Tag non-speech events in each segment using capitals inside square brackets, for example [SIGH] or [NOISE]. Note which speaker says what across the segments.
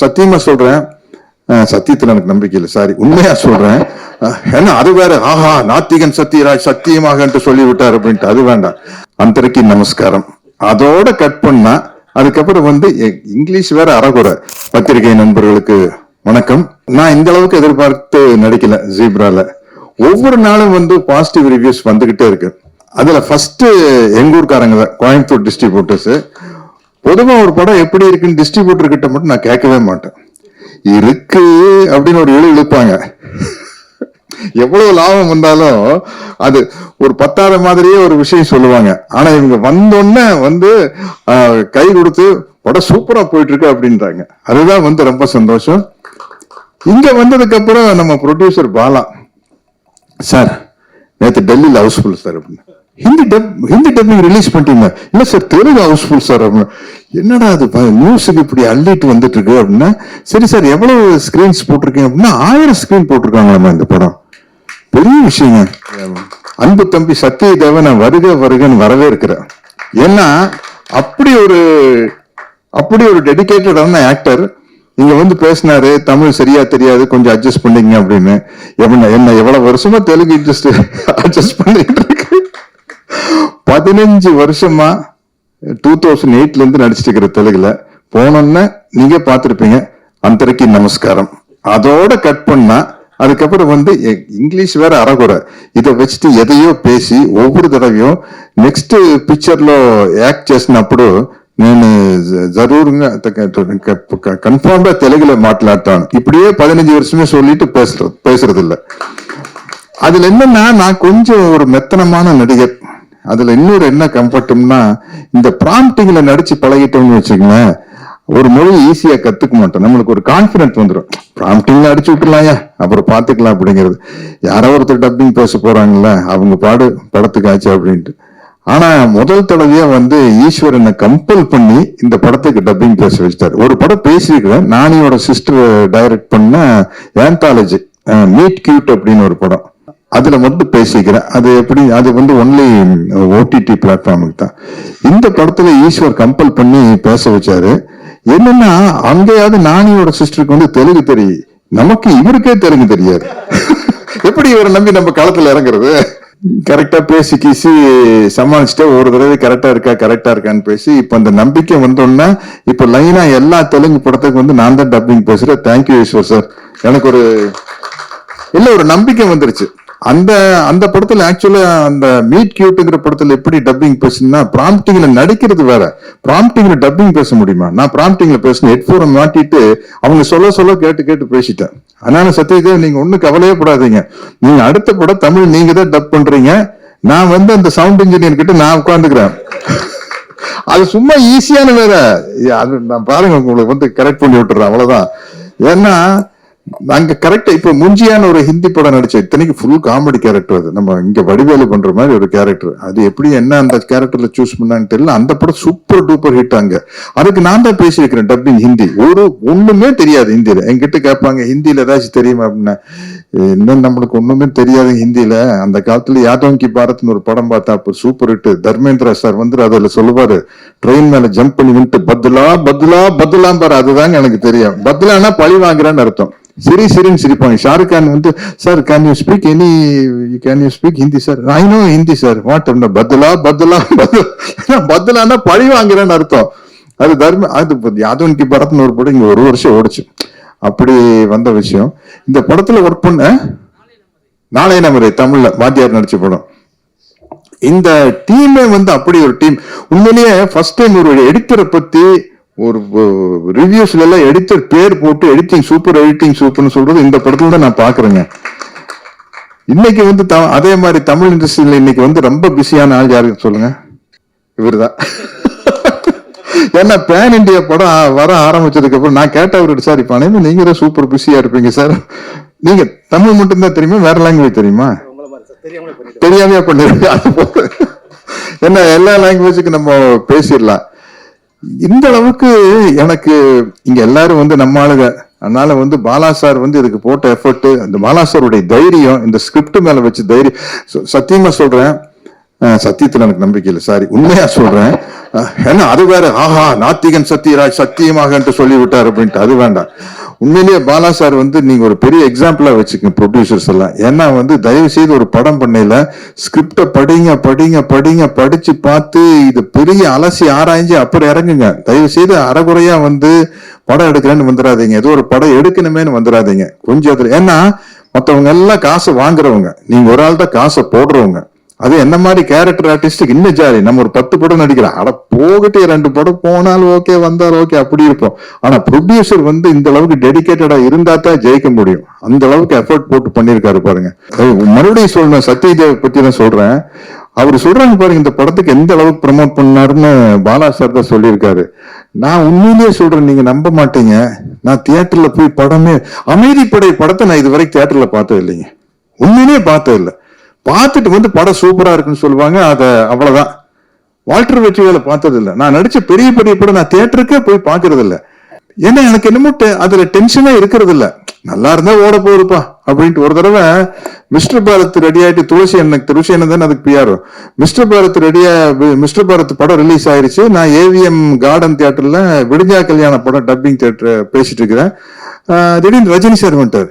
Speaker 1: சத்தியமா சொல்றேன். அஹ், சத்தியத்துல எனக்கு நம்பிக்கை இல்லை சாரி உண்மையா சொல்றேன். ஏன்னா அது வேற ஆஹா நாத்திகன் சத்தியராஜ் சத்தியமாக என்று சொல்லி விட்டார் அப்படின்ட்டு அது வேண்டாம். அந்தரைக்கு நமஸ்காரம். அதோட கட் பண்ணா அதுக்கப்புறம் வந்து இங்கிலீஷ் வேற அறகுறை பத்திரிகை நண்பர்களுக்கு வணக்கம். நான் இந்த அளவுக்கு எதிர்பார்த்து நடிக்கல ஜீப்ரால. ஒவ்வொரு நாளும் வந்து பாசிட்டிவ் ரிவ்யூஸ் வந்துகிட்டே இருக்கு. அதுல ஃபர்ஸ்ட் எங்க ஊர்க்காரங்க தான் கோயம்புத்தூர் டிஸ்ட்ரிபியூட்டர்ஸ் பொதுவா ஒரு படம் எப்படி இருக்குன்னு டிஸ்ட்ரிபியூட்டர் கிட்ட மட்டும் நான் கேட்கவே மாட்டேன். இருக்கு அப்படின்னு ஒரு எழு இழுப்பாங்க. எவ்வளவு லாபம் வந்தாலும் அது ஒரு பத்தாத மாதிரியே ஒரு விஷயம் சொல்லுவாங்க. ஆனா இவங்க வந்தோடனே வந்து கை கொடுத்து படம் சூப்பரா போயிட்டு இருக்கு அப்படின்றாங்க. அதுதான் வந்து ரொம்ப சந்தோஷம். இங்க வந்ததுக்கு அப்புறம் நம்ம ப்ரொடியூசர் பாலா சார் நேற்று டெல்லியில் ஹவுஸ்ஃபுல் சார் அப்படின்னு. Hindi dub Hindi dubbing release பண்ணிட்டீங்க. இல்லை சார் தெலுங்கு ஹவுஸ்ஃபுல் சார் என்னடா அது நியூஸுக்கு இப்படி அள்ளிட்டு வந்துட்டு இருக்கு அப்படின்னா சரி சார் எவ்வளவு ஸ்க்ரீன்ஸ் போட்டிருக்கீங்க அப்படின்னா ஆயிரம் ஸ்க்ரீன் போட்டிருக்காங்களாமா இந்த படம்? பெரிய விஷயங்க. அன்பு தம்பி சத்திய தேவை நான் வருக வருகன்னு வரவே இருக்கிறேன். ஏன்னா அப்படி ஒரு அப்படி ஒரு டெடிகேட்டடான ஆக்டர் இங்க வந்து பேசினாரு தமிழ் சரியா தெரியாது கொஞ்சம் அட்ஜஸ்ட் பண்ணிங்க அப்படின்னு. என்ன என்ன எவ்வளவு வருஷமா தெலுங்கு இன்ட்ரெஸ்ட் அட்ஜஸ்ட் பண்ணிட்டு இருக்கு பதினஞ்சு வருஷமா டூ தௌசண்ட் எயிட்ல இருந்து நடிச்சிட்டு இருக்கிற தெலுங்குல போனோன்னு நீங்க பார்த்திருப்பீங்க அந்தரைக்கு நமஸ்காரம் அதோட கட் பண்ணா அதுக்கப்புறம் வந்து எ- இங்கிலீஷ் வேற அறகுறை இதை வச்சுட்டு எதையோ பேசி ஒவ்வொரு தடவையும் నెక్స్ట్ పిక్చర్ లో యాక్ట్ చేసినప్పుడు నేను జ- జరూరుగా కన్ఫర్మ్ గా తెలుగులో మాట్లాడతాను இப்படியே பதினஞ்சு வருஷமே சொல்லிட்டு பேசுறது பேசுறது இல்ல அதுல என்னன்னா நான் கொஞ்சம் ஒரு மெத்தனமான நடிகர் அதுல இன்னொரு என்ன கம்ஃபர்ட்னா இந்த ப்ராம்ப்டிங்ல நடிச்சு பழகிட்டோம்னு வச்சுக்கோங்களேன் ஒரு மொழி ஈஸியா கத்துக்க மாட்டோம். நம்மளுக்கு ஒரு கான்பிடன்ட் வந்துடும் ப்ராம்ப்டிங்ல அடிச்சு விட்டுலாம்யா அப்புறம் பாத்துக்கலாம் அப்படிங்கிறது. யாரோ ஒருத்தர் டப்பிங் பேச போறாங்கல்ல அவங்க பாடு படத்துக்கு ஆச்சு அப்படின்ட்டு. ஆனா முதல் தடவையா வந்து ஈஸ்வரனை கம்பல் பண்ணி இந்த படத்துக்கு டப்பிங் பேச வச்சிட்டாரு. ஒரு படம் பேசியிருக்கிறேன். நானியோட சிஸ்டர் டைரக்ட் பண்ண ஏந்தாலஜி மீட் கியூட் அப்படின்னு ஒரு படம். அதுல மட்டும் பேசிக்கிறேன். அது எப்படி அது வந்து ஒன்லி ஓடிடி பிளாட்ஃபார்முக்கு தான். இந்த படத்துல ஈஸ்வர் கம்பல் பண்ணி பேச வச்சாரு. என்னன்னா அங்கேயாவது நானியோட சிஸ்டருக்கு வந்து தெலுங்கு தெரியும். நமக்கு இவருக்கே தெலுங்கு தெரியாது. [LAUGHS] எப்படி இவரை நம்பி நம்ம களத்தில் இறங்குறது? கரெக்டா பேசி கீசி சமாளிச்சுட்டு ஒரு தடவை கரெக்டா இருக்கா கரெக்டாக இருக்கான்னு பேசி இப்போ அந்த நம்பிக்கை வந்தோன்னா இப்போ லைனா எல்லா தெலுங்கு படத்துக்கு வந்து நான் தான் டப்பிங் பேசுகிறேன் தேங்க்யூ ஈஸ்வர் சார் எனக்கு ஒரு இல்லை ஒரு நம்பிக்கை வந்துருச்சு. அந்த அந்த படத்துல ஆக்சுவலா அந்த மீட் கியூட்டுங்கிற படத்துல எப்படி டப்பிங் பேசுனா ப்ராம்ப்டிங்ல நடிக்கிறது வேற. ப்ராம்ப்டிங்ல டப்பிங் பேச முடியுமா? நான் ப்ராம்ப்டிங்ல பேசின ஹெட்ஃபோனை மாட்டிட்டு அவங்க சொல்ல சொல்ல கேட்டு கேட்டு பேசிட்டேன். அதனால சத்யதேவ் நீங்க ஒண்ணும் கவலையே படாதீங்க. நீங்க அடுத்த படம் தமிழ் நீங்க தான் டப் பண்றீங்க. நான் வந்து அந்த சவுண்ட் இன்ஜினியர் கிட்ட நான் உட்காந்துக்கிறேன் அது சும்மா ஈஸியான வேற. அது நான் பாருங்க உங்களுக்கு வந்து கரெக்ட் பண்ணி விட்டுறேன். அவ்வளவுதான். ஏன்னா அங்க கரெக்டா இப்ப முஞ்சியான ஒரு ஹிந்தி படம் நடிச்ச இத்தனைக்கு ஃபுல் காமெடி கேரக்டர் அது. நம்ம இங்க வடிவேலு பண்ற மாதிரி ஒரு கேரக்டர் அது எப்படி என்ன அந்த கேரக்டர்ல சூஸ் பண்ணான்னு தெரியல. அந்த படம் சூப்பர் டூப்பர் ஹிட் அங்க. அதுக்கு நான் தான் பேசியிருக்கிறேன் டப்பிங் ஹிந்தி. ஒரு ஒண்ணுமே தெரியாது ஹிந்தியில. என்கிட்ட கேட்பாங்க ஹிந்தியில ஏதாச்சும் தெரியுமா? அப்படின்னா இன்னும் நம்மளுக்கு ஒண்ணுமே தெரியாது ஹிந்தியில. அந்த காலத்துல யாதவ் கி பாரத்னு ஒரு படம் பார்த்தா அப்ப சூப்பர் ஹிட் தர்மேந்திரா சார் வந்து அதுல சொல்லுவாரு ட்ரெயின் மேல ஜம்ப் பண்ணி விட்டு பத்துலா பத்லா பத்துலாம் பாரு அதுதாங்க எனக்கு தெரியும். பத்லான்னா பழி வாங்குறான்னு அர்த்தம். சிரி சிரின்னு சிரிப்பாங்க. ஷாருக் கான் வந்து sir can you speak any can you speak Hindi sir I know Hindi sir what பத்துலா பத்துலா பத்துலா பத்துலானா பழி வாங்குறேன்னு அர்த்தம். அது தர்ம அது யாதவன் கி பரத்னு ஒரு படம் இங்க ஒரு வருஷம் ஓடுச்சு. அப்படி வந்த விஷயம். இந்த படத்துல ஒர்க் பண்ண நாளைய நம்பரே தமிழ்ல வாத்தியார் நடிச்ச படம். இந்த டீமே வந்து அப்படி ஒரு டீம். உண்மையிலேயே ஃபர்ஸ்ட் டைம் ஒரு எடிட்டரை பத்தி ஒரு ரிவ்யூஸ்ல எல்லாம் எடிட்டர் பேர் போட்டு எடிட்டிங் சூப்பர் எடிட்டிங் சூப்பர்னு சொல்றது இந்த படத்துல தான் நான் பாக்குறேங்க இன்னைக்கு வந்து அதே மாதிரி தமிழ் இண்டஸ்ட்ரியில இன்னைக்கு வந்து ரொம்ப பிஸியான ஆள் யாருன்னு சொல்லுங்க? இவர்தான். ஏன்னா பேன் இந்தியா படம் வர ஆரம்பிச்சதுக்கு அப்புறம் நான் கேட்ட அவர்கிட்ட சார் இப்ப அனைவரும் நீங்க தான் சூப்பர் பிஸியா இருப்பீங்க சார். நீங்க தமிழ் மட்டும் தான் தெரியுமா? வேற லாங்குவேஜ் தெரியுமா? தெரியாமையா பண்ணிருக்க அது போல. என்ன எல்லா லாங்குவேஜுக்கு நம்ம பேசிடலாம். இந்த அளவுக்கு எனக்கு இங்க எல்லாரும் வந்து நம்ம ஆளுங்க அதனால வந்து பாலா சார் வந்து இதுக்கு போட்ட எஃபர்ட் அந்த பாலா சாருடைய தைரியம் இந்த ஸ்கிரிப்ட் மேல வச்சு தைரியம் சத்தியமா சொல்றேன். அஹ், சத்தியத்துல எனக்கு நம்பிக்கை இல்லை சாரி உண்மையா சொல்றேன். ஏன்னா அது வேற ஆஹா நாத்திகன் சத்தியராஜ் சத்தியமாக என்று சொல்லி விட்டார் அப்படின்ட்டு அது வேண்டாம். உண்மையிலேயே பாலா சார் வந்து நீங்க ஒரு பெரிய எக்ஸாம்பிளா வச்சுக்கோங்க ப்ரொடியூசர்ஸ் எல்லாம். ஏன்னா வந்து தயவு செய்து ஒரு படம் பண்ணையில ஸ்கிரிப்ட படிங்க படிங்க படிங்க படிச்சு பார்த்து இது பெரிய அலசி ஆராய்ஞ்சு அப்புறம் இறங்குங்க. தயவு செய்து அறகுறையா வந்து படம் எடுக்கிறேன்னு வந்துடாதீங்க ஏதோ ஒரு படம் எடுக்கணுமேன்னு வந்துடாதீங்க கொஞ்சம் அதுல ஏன்னா மற்றவங்க எல்லாம் காசை வாங்குறவங்க. நீங்க ஒரு ஆள் தான் காசை போடுறவங்க. அது என்ன மாதிரி கேரக்டர் ஆர்டிஸ்டுக்கு இன்னும் ஜாலி நம்ம ஒரு பத்து படம் நடிக்கிறோம். அட போகட்டே ரெண்டு படம் போனாலும் ஓகே வந்தாலும் ஓகே அப்படி இருப்போம். ஆனா ப்ரொடியூசர் வந்து இந்த அளவுக்கு டெடிகேட்டடா இருந்தா தான் ஜெயிக்க முடியும். அந்த அளவுக்கு எஃபர்ட் போட்டு பண்ணியிருக்காரு பாருங்க. மறுபடியும் சொல்லணும். சத்யதேவ் பத்தி தான் சொல்றேன். அவர் சொல்றாங்க பாருங்க இந்த படத்துக்கு எந்த அளவுக்கு ப்ரமோட் பண்ணாருன்னு பாலா சார் தான் சொல்லியிருக்காரு. நான் உண்மையிலேயே சொல்றேன் நீங்க நம்ப மாட்டீங்க. நான் தியேட்டர்ல போய் படமே அமைதிப்படை படத்தை நான் இது வரைக்கும் தியேட்டர்ல பார்த்தது இல்லைங்க உண்மையிலேயே பார்த்தது இல்லை பார்த்துட்டு வந்து படம் சூப்பரா இருக்குன்னு சொல்லுவாங்க. அத அவ்வளவுதான். வால்டர் வெற்றிவேலை பார்த்தது இல்லை நான் நடிச்ச பெரிய பெரிய படம் நான் தியேட்டருக்கே போய் பாக்குறது இல்லை ஏன்னா எனக்கு என்னமோ டெ- அதுல டென்ஷனே இருக்கிறது இல்ல நல்லா இருந்தா ஓட போகுதுப்பா அப்படின்ட்டு ஒரு தடவை மிஸ்டர் பாரத் ரெடி ஆயிட்டு துளசி எனக்கு துளசி என்ன தானே அதுக்கு பிஆர் மிஸ்டர் பாரத் ரெடியா மிஸ்டர் பாரத் படம் ரிலீஸ் ஆயிருச்சு. நான் ஏவிஎம் கார்டன் தியேட்டர்ல விடுஞ்சா கல்யாண படம் டப்பிங் தியேட்டர் பேசிட்டு இருக்கிறேன். திடீர்னு ரஜினி சார் வந்துட்டார்.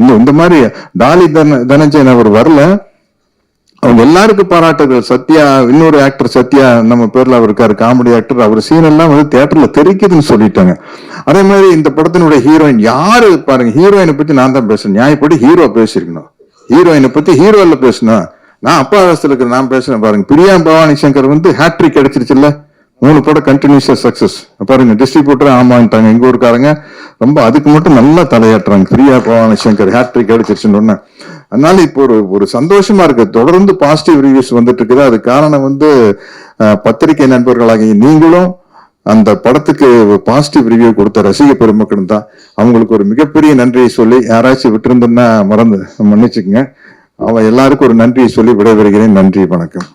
Speaker 1: இந்த இந்த மாதிரி டாலி தன தனஞ்சயன் அவர் வரல. அவங்க எல்லாருக்கும் பாராட்டுகள். சத்யா இன்னொரு ஆக்டர் சத்யா நம்ம பேர்ல அவர் இருக்காரு காமெடி ஆக்டர் அவர் சீன் எல்லாம் வந்து தியேட்டர்ல தெரிக்குதுன்னு சொல்லிட்டாங்க. அதே மாதிரி இந்த படத்தினுடைய ஹீரோயின் யாரு? பாருங்க ஹீரோயினை பத்தி நான் தான் பேசுறேன் நியாயப்படி ஹீரோ பேசியிருக்கணும் ஹீரோயினை பத்தி ஹீரோல பேசணும். நான் அப்பா அவஸ்தில் இருக்கிற நான் பேசுறேன் பாருங்க. பிரியா பவானி சங்கர் வந்து ஹேட்ரிக் அடிச்சிருச்சுல்ல. மூணு படம் கண்டினியூஸா சக்சஸ் பாருங்க டிஸ்ட்ரிபியூட்டர் ஆமான்ட்டாங்க எங்க ஊருக்காரங்க ரொம்ப அதுக்கு மட்டும் நல்லா தலையாட்டுறாங்க. ஃப்ரீயா பவானி சங்கர் ஹேட்ரிக் அடிச்சிருச்சுன்னு அதனால இப்போ ஒரு ஒரு சந்தோஷமா இருக்கு. தொடர்ந்து பாசிட்டிவ் ரிவ்யூஸ் வந்துட்டு இருக்குது அது காரணம் வந்து பத்திரிகை நண்பர்களாகிய நீங்களும் அந்த படத்துக்கு பாசிட்டிவ் ரிவ்யூ கொடுத்த ரசிக பெருமக்களும் தான். அவங்களுக்கு ஒரு மிகப்பெரிய நன்றியை சொல்லி யாராச்சும் விட்டுருந்தோன்னா மறந்து மன்னிச்சுக்கங்க. அவன் எல்லாருக்கும் ஒரு நன்றியை சொல்லி விடைபெறுகிறேன். நன்றி வணக்கம்.